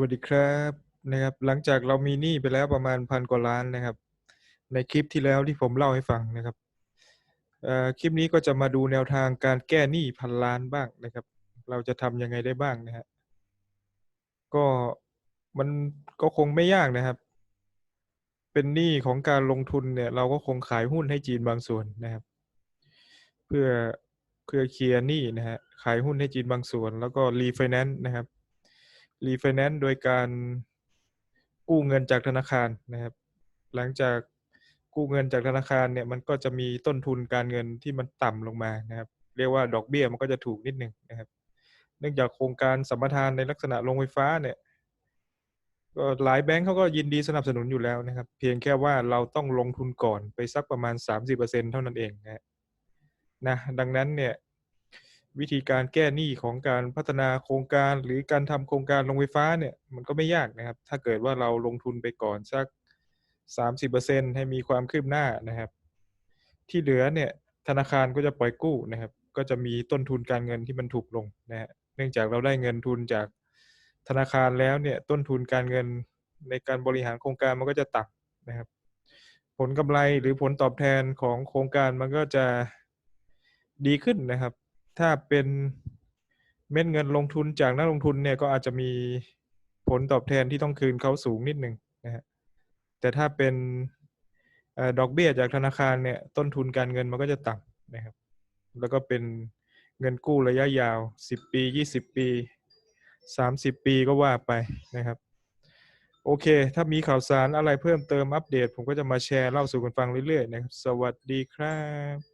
วัสดีครับนะครับ หลังจากเรามีหนี้ไปแล้วประมาณพันกว่าล้านนะครับ ในคลิปที่แล้วที่ผมเล่าให้ฟังนะครับคลิปนี้ก็จะมาดูแนวทางการแก้หนี้พันล้านบ้างนะครับ เราจะทำยังไงได้บ้างนะฮะก็มันก็คงไม่ยากนะครับ เป็นหนี้ของการลงทุนเนี่ย เราก็คงขายหุ้นให้จีนบางส่วนนะครับ เพื่อเพื่อเคลียร์หนี้นะฮะขายหุ้นให้จีนบางส่วน แล้วก็รีไฟแนนซ์นะครับ รีไฟแนนซ์โดยการกู้เงินจากธนาคารนะครับ หลังจากกู้เงินจากธนาคารเนี่ยมันก็จะมีต้นทุนการเงินที่มันต่ำลงมานะครับ เรียกว่าดอกเบี้ยมันก็จะถูกนิดหนึ่งนะครับ เนื่องจากโครงการสัมปทานในลักษณะโรงไฟฟ้าเนี่ยก็หลายแบงก์เขาก็ยินดีสนับสนุนอยู่แล้วนะครับ เพียงแค่ว่าเราต้องลงทุนก่อนไปสักประมาณ 30%เท่านั้นเองนะนะดังนั้นเนี่ย วิธีการแก้หนี้ของการพัฒนาโครงการ หรือการทำโครงการโรงไฟฟ้าเนี่ยมันก็ไม่ยากนะครับ ถ้าเกิดว่าเราลงทุนไปก่อนสัก 30%ให้มีความคืบหน้านะครับ ที่เหลือเนี่ยธนาคารก็จะปล่อยกู้นะครับ ก็จะมีต้นทุนการเงินที่มันถูกลงนะครับเนื่องจากเราได้เงินทุนจากธนาคารแล้วเนี่ยต้นทุนการเงินในการบริหารโครงการมันก็จะต่ำนะครับ ผลกำไรหรือผลตอบแทนของโครงการมันก็จะดีขึ้นนะครับ ถ้าเป็นเม็ดเงินลงทุนจากนักลงทุนเนี่ยก็อาจจะมีผลตอบแทนที่ต้องคืนเขาสูงนิดหนึ่งนะครับแต่ถ้าเป็นอดอกเบี้ยจากธนาคารเนี่ยต้นทุนการเงินมันก็จะต่ำนะครับ แล้วก็เป็นเงินกู้ระยะยาว 10 ปี 20 ปี 30 ปีก็ว่าไปนะครับ โอเค ถ้ามีข่าวสารอะไรเพิ่มเติมอัปเดต ผมก็จะมาแชร์เล่าสู่กันฟังเรื่อยๆนะครับ สวัสดีครับ